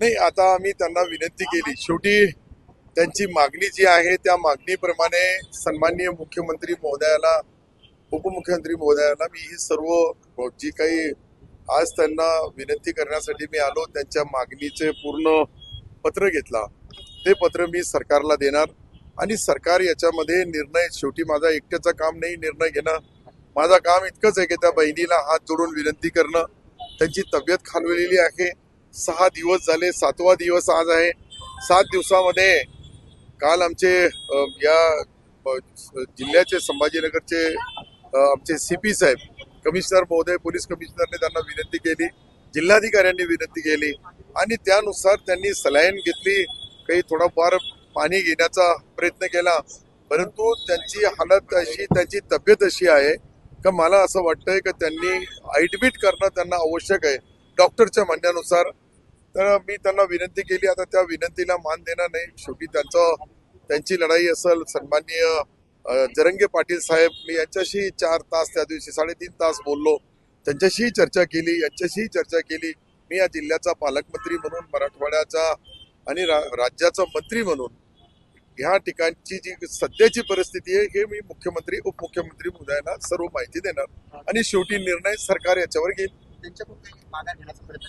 नाही आता आम्ही त्यांना विनंती केली. शेवटी त्यांची मागणी जी आहे त्या मागणीप्रमाणे सन्माननीय मुख्यमंत्री महोदयाला उपमुख्यमंत्री महोदयाला मी ही सर्व जी काही आज त्यांना विनंती करण्यासाठी मी आलो त्यांच्या मागणीचे पूर्ण पत्र घेतला. ते पत्र मी सरकारला देणार. आणि सरकार याच्यामध्ये निर्णय शेवटी माझा एकट्याचं काम नाही निर्णय घेणं. माझं काम इतकंच आहे की त्या बहिणीला हात जोडून विनंती करणं. त्यांची तब्येत खालवलेली आहे. सहा दिवस झाले सातवा दिवस आज आहे. सात दिवसामध्ये काल आमचे या जिल्ह्याचे संभाजीनगरचे आमचे सी पी साहेब कमिशनर महोदय पोलीस कमिशनरने त्यांना विनंती केली जिल्हाधिकाऱ्यांनी विनंती केली आणि त्यानुसार त्यांनी सलाईन घेतली. काही थोडाफार पाणी घेण्याचा प्रयत्न केला. परंतु त्यांची हालत अशी त्यांची तब्येत अशी आहे. का मला असं वाटतंय की त्यांनी ऍडमिट करणं त्यांना आवश्यक आहे. डॉक्टरच्या म्हणण्यानुसार. तर मी त्यांना विनंती केली. आता त्या विनंतीला मान देणार नाही. शेवटी त्यांचं त्यांची लढाई असेल सन्माननीय जरंगे पाटील साहेब मी यांच्याशी चार तास त्या दिवशी साडेतीन तास बोललो. त्यांच्याशीही चर्चा केली. यांच्याशीही चर्चा केली. मी या जिल्ह्याचा पालकमंत्री म्हणून मराठवाड्याचा आणि रा- राज्याचा मंत्री म्हणून ह्या ठिकाणची जी सध्याची परिस्थिती आहे हे मी मुख्यमंत्री उपमुख्यमंत्री महोदयांना सर्व माहिती देणार. आणि शेवटी निर्णय सरकार याच्यावर घेईल. त्यांच्याकडून काही माघार घेण्याचा प्रयत्न